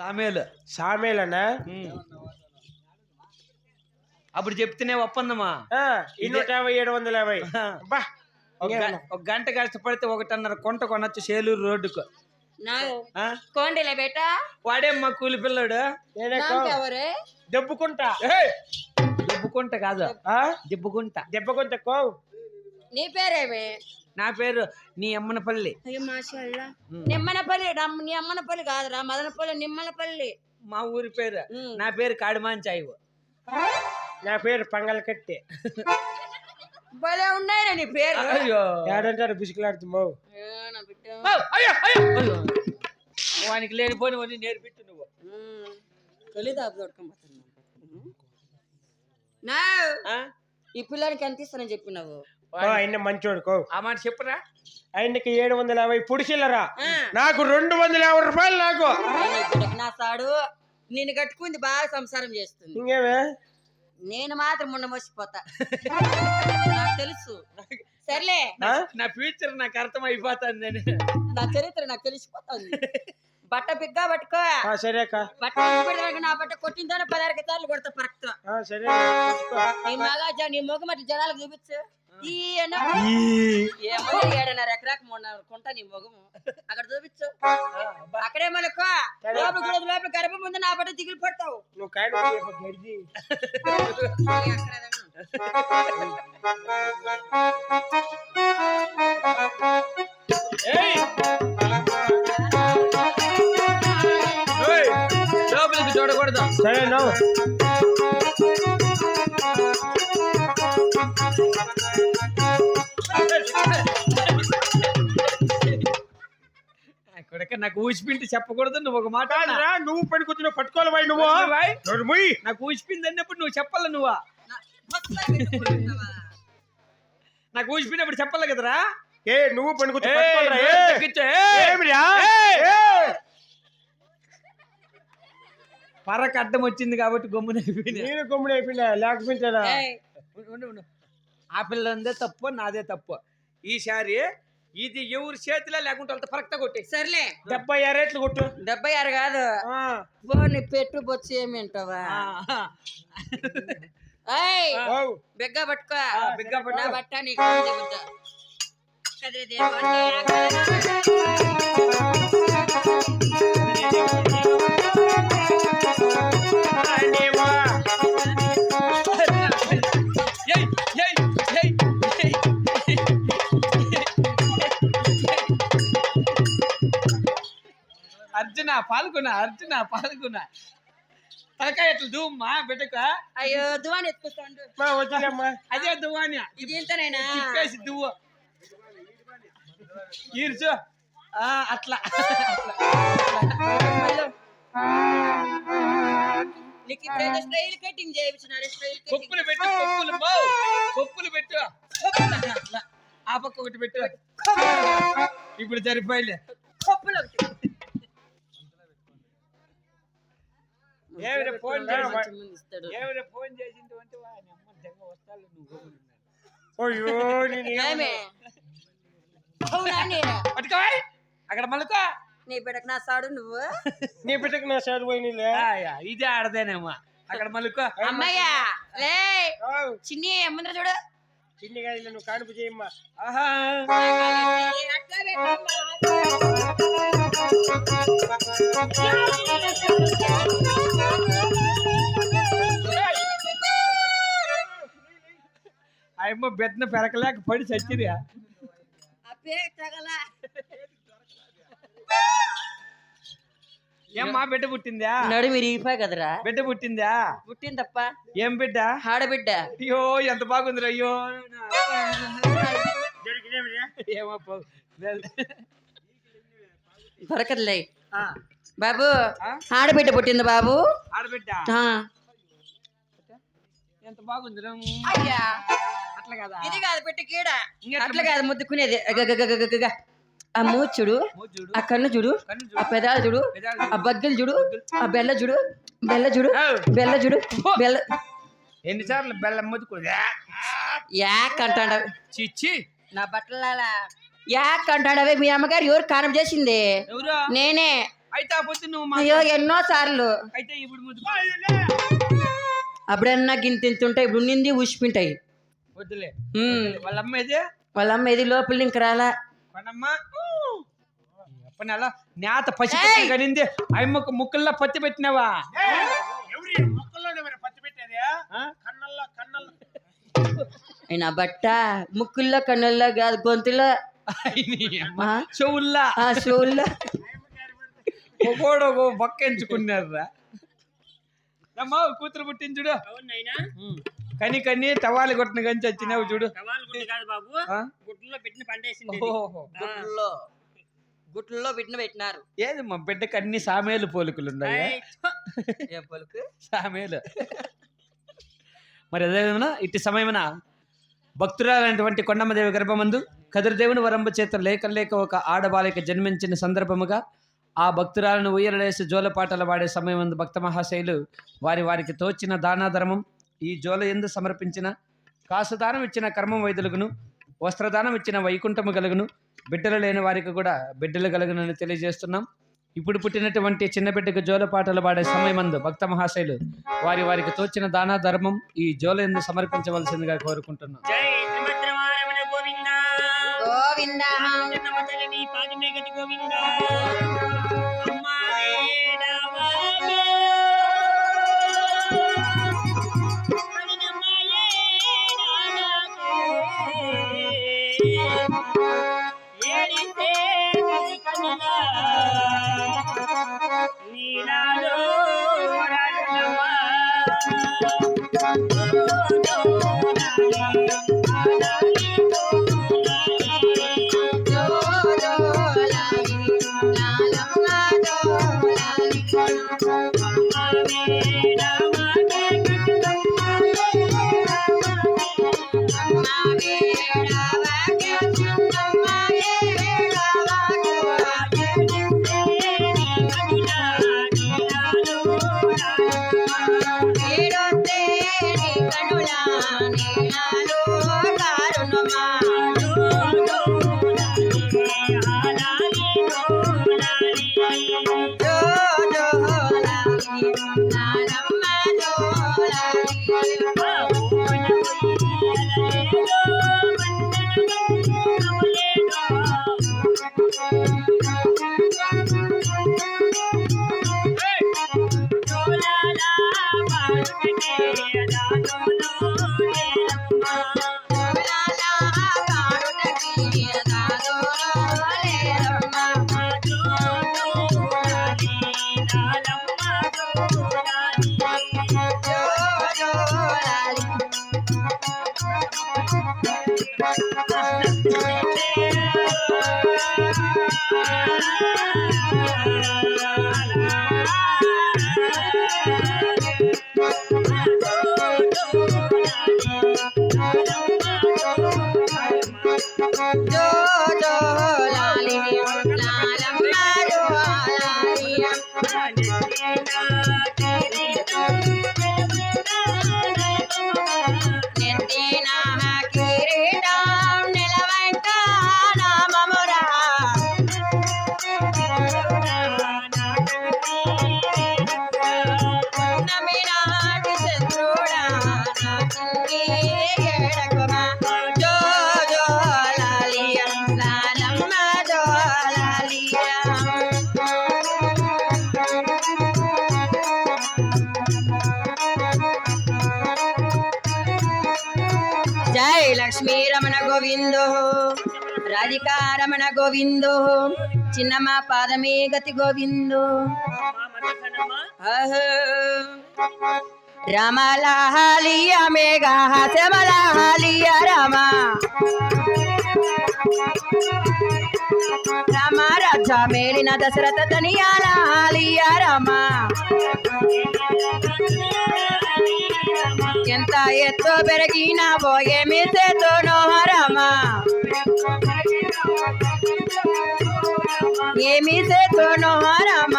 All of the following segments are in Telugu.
సామేలు సామేలనా అప్పుడు చెప్తేనే ఒప్పందమ్మా ఇన్నూట యాభై ఏడు వందల యాభై. ఒక గంట కష్టపడితే ఒకటన్నర కొంట కొనొచ్చు సేలూరు రోడ్డుకు. కోండిలే బేటా. వాడేమ్మా కూలి పిల్లడు? దెబ్బకుంటా దెబ్బకుంట కాదు. దెబ్బకుంట దెబ్బకుంట కో. నీ పేరేమి? నా పేరు నీ అమ్మనపల్లి. నిమ్మనపల్లి నీ అమ్మనపల్లి కాదురా మదనపల్లి నిమ్మనపల్లి మా ఊరి పేరు. నా పేరు కాడిమాంచాయి నా పేరు పంగలకట్టి. భలే ఉన్నాయిరా నీ పేరు అయ్యో. ఏడంటారు బిసుకులాడుతున్నావు. వానికి లేనిపోని నేర్పించు నువ్వు? ఈ పిల్లానికి ఎంత ఇస్తానని చెప్పినావు? ఆయన మంచోడు కో. ఆ మాట చెప్పురా? ఆయనకి ఏడు వందల యాభై పుడిచిల్లరా ఆ. నాకు రెండు వందల యాభై రూపాయలు నాకు. నీ సాడు నిన్ను కట్టుకుంది బాగా సంసారం చేస్తుంది. ఇంకేమే? నేను మాత్రం మొన్న మోసిపోతా. నాకు తెలుసు. సర్లే? నా ఫ్యూచర్ నాకు అర్థం అయిపోతుంది నేను. నా చరిత్ర నాకు తెలిసిపోతుంది. బట్ట బిగ్గా పట్టుకో. ఆ, సరే అక్క. బట్ట నా బట్ట కొట్టిందానే పదహారు సార్లు కొడతా పరక్తా. ఆ, సరే నీ మగా నీ మొగ మట్టి జనాలకు చూపించు. ఏమో ఏడన్నర ఎకరాకు మొన్న కొంటా నీ మొగము. అక్కడ చూపించు. అక్కడే మనకు లోపల కూడా లోపల గర్భం ముందు నా బట్ట దిగులు పడతావు. నువ్వు కాయలు. లోపలికి చూడకూడదు. సరే నాకు ఊసిపిండి చెప్పకూడదు నువ్వు ఒక మాట నువ్వు పని కూర్చుని పట్టుకోవాలి బాయ్ నువ్వు నువ్వు బాయ్. నోరు మూయ్. నాకు ఊసిపిండి అన్నప్పుడు నువ్వు చెప్పాల నువ్వా? నాకు ఊసిపోయినప్పుడు చెప్పాలి కదరా ఏ నువ్వు పని కూర్చొని ఏయ్, పట్టుకోవాలిరా, నోరు ఏ. తగ్గించు, ఏయ్. ఏమిరా? ఏయ్. ఏ. పరకు అడ్డం వచ్చింది కాబట్టి గమ్మున అయిపోయినా నేను గుమ్ముడు అయిపోయినా లేకపోయినా ఏయ్, ఉండు, ఉండు. ఆ పిల్లందే తప్పు నాదే తప్పు ఈసారి ఇది ఎవరి చేతిలో లేకుంటే వాళ్ళతో పరక్త కొట్టే. సర్లే. డెబ్బై ఆరు రేట్లు కొట్టు. డెబ్బై ఆరు కాదు. పోనీ పెట్టు బొచ్చు ఏమి వింటావా? ఏయ్ ఓవ్. బిగ్గా పట్టుకో. బిగ్గా పట్టుకో. నా బట్ట నీకు బుద్ధ. అర్జున పాల్గొన అర్జున పాల్గొన. తలకాయ ఎట్లా బిడ్డక? అయ్యో దువాని అదే దువ్వాని తిప్పేసి దువ్వు. ఈర్చు అట్లా. నీకు స్టైల్ కటింగ్ చేయించినారు స్టైల్ కటింగ్. కొప్పులు పెట్టు కొప్పులు బౌ కొప్పులు పెట్టు. అట్లా. ఆ పక్క ఒకటి పెట్టు. ఇప్పుడు సరిపోయిలే. కొప్పులు ఒకటి. ఫోన్ ఇస్తాడు. ఫోన్ చేసింది అంటే అమ్మ నువ్వు అయ్యో అక్కడ మళ్ళుకో నీ బిడ్డకు నా సాడు నువ్వు? నీ బిడ్డకు నా సార్ పోయినలే. ఇదే ఆడదేనేమో. అక్కడ మళ్ళుకో అమ్మయ్యా లే. చిన్ని ముందర చూడు? చిన్ని గాలి నువ్వు కానుపు చేయమ్మా. ఆహా. అట్లా అమ్మ బెత్తన పెరకలేక పడి తగల ఏమ్మా బిడ్డ పుట్టిందా? నడు మీరు ఇరిగిపోయి కదరా. బిడ్డ పుట్టిందా? పుట్టింది తప్ప ఏం బిడ్డ? ఆడబిడ్డ. అయ్యో ఎంత బాగుందిరా అయ్యో? ఏమో దొరకదులే. బాబు? ఆడబిడ్డ పుట్టింది బాబు. ఆడబిడ్డ. ఎంత బాగుందిరా అయ్యా. అట్లా కదా? ఇది కాదు పెట్టి కీడ. అట్లా కాదు ముద్దుకునేది. చూడు ఆ కన్ను చూడు ఆ చూడు. పెదాలు చూడు ఆ బగ్గలు చూడు ఆ బెల్ల చూడు బెల్ల చూడు. బెల్ల చూడు బెల్ల. ఎన్నిసార్లు బెల్లం మొత్తుకోదా యాక్ అంటాడ చిచ్చి. నా బట్టల యాక్ అంటాడవే. మీ అమ్మగారు ఎవరు కారం చేసింది? ఎవరు? నేనే. అయితే అయ్యో ఎన్నో సార్లు. అయితే ఇప్పుడు ముద్దు అప్పుడన్నా గింత ఇంత ఉంటాయి ఇప్పుడు నింది ఉసిపింటాయి వద్దులే. ఉమ్. వాళ్ళ అమ్మ వాళ్ళ అమ్మ ఇది లోపల ఇంక రాలా అలా నేత పసి అమ్మకు ముక్కల్లో పత్తి పెట్టినావా? ఎవరి మొక్కల్లోనే మరి పత్తి పెట్టేది? కన్నల్లో కన్నల్లో. ఆయన బట్ట ముక్కుల్లో కన్నుల్లో కాదు గొంతులో. చెవుల్లా. ఆ షూల్లో ఒకడు ఒక పక్క ఎంచుకున్నారా అమ్మ కూతురు పుట్టించుడు అవునైనా కని కని టవాలు కొట్టిన కంచి వచ్చినావు చూడు. సవాల్ గుండి కాదు బాబు. ఆ? గుడ్లలో పెట్టిన పండేసింది ఓహో. గుట్లో గుట్లో పెట్టిన పెట్టినారు. ఏది మా బిడ్డకి అన్ని సామేలు పోలికలు ఉన్నాయి? ఏ పలుకు? సామేలు. మరి అదేవిధంగా ఇట్టి సమయమున భక్తురాలైనటువంటి కొండమ్మదేవి గర్భమందు కదిరిదేవుని వరంబ చేత లేక లేక ఒక ఆడబాలిక జన్మించిన సందర్భముగా ఆ భక్తురాలను ఉయ్యరలేసి జోలపాటలు పాడే సమయమందు భక్త మహాశైలు వారి వారికి తోచిన దానాధర్మం ఈ జోల ఎందు సమర్పించిన కాసుదానం ఇచ్చిన కర్మం వైద్యులకును వస్త్రదానం ఇచ్చిన వైకుంఠము కలుగును బిడ్డలు లేని వారికి కూడా బిడ్డలు కలుగునని తెలియజేస్తున్నాం. ఇప్పుడు పుట్టినటువంటి చిన్న బిడ్డకు జోల పాటలు పాడే సమయమందు భక్త మహాశైలు వారి వారికి తోచిన దాన ధర్మం ఈ జోల ఎందు సమర్పించవలసిందిగా కోరుకుంటున్నాం. జై శ్రీమద్రమారమణ గోవింద. Thank you. రాధికారమణ గోవిందో చిన్నమ్మ పాదమే గతి గోవిందో. ఆహా. రామలాహాలియ మేఘా శ్యామలాహాలియ రామ. రమ రాజ మేలిన దశరథ తనియాలాహాలియ రామ. ఎంత ఎత్తు పెరిగినావో ఏమి చేతును రామ ఏమి చేతును రామ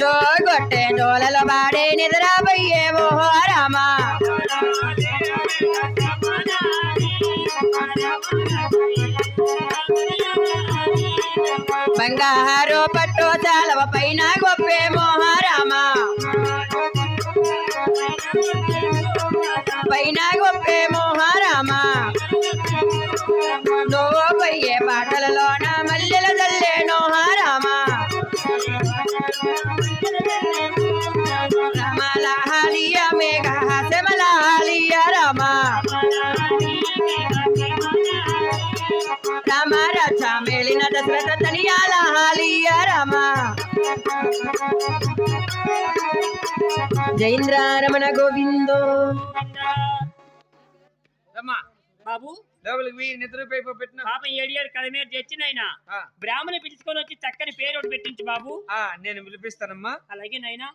జోగొట్టే జోలల బాడే నిద్రపోయేవో రామ బంగారు పట్టు చాలవ పైన గొప్పే మోహారామ. దశరథ తనియాల హాలియ రామ. జైంద్ర రమణ గోవిందో బాబు. లోపలికి పోయి నిద్రపోయి పెట్టిన. పాప ఏడియాడు కథ మీద తెచ్చినైనా బ్రాహ్మణ పిలుచుకొని వచ్చి చక్కని పేరు ఒకటి పెట్టించు బాబు. నేను పిలిపిస్తానమ్మా. అలాగే నైనా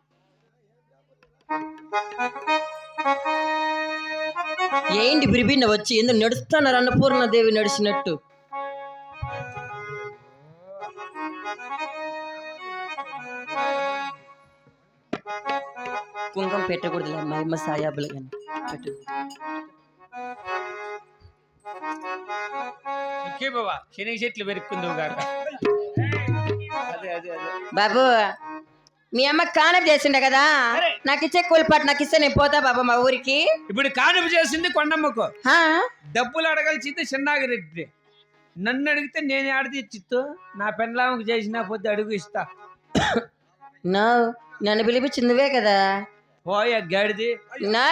ఏంటి బిరిబిన్న వచ్చి ఎందుకు నడుస్తున్నారు అన్నపూర్ణ దేవి నడిచినట్టు? కుంకం పెట్టకూడదు మా అమ్మ సాయాబులు కానీ పెట్టు. బాబా శనగ చెట్లు పెరుక్కుందువు గాక. అదే అదే అదే. బాబు మీ అమ్మ కానప్ చేసిండే కదా? నాకు ఇచ్చే కూలిపాటు నాకు ఇస్తే నేను పోతా బాబు మా ఊరికి. ఇప్పుడు కానుపు చేసింది కొండమ్మకు. హా? డబ్బులు అడగాల్సింది చిన్నాగిరెడ్డి నన్ను అడిగితే నేను ఆడితే ఇచ్చిత్తు నా పెండ్లామకు చేసిన పోతే అడుగు ఇస్తా. నో నన్ను పిలిపించింది నువ్వే కదా. పోయ గాడిది. నో.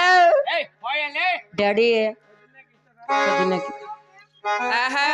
డాడీ. ఆహా.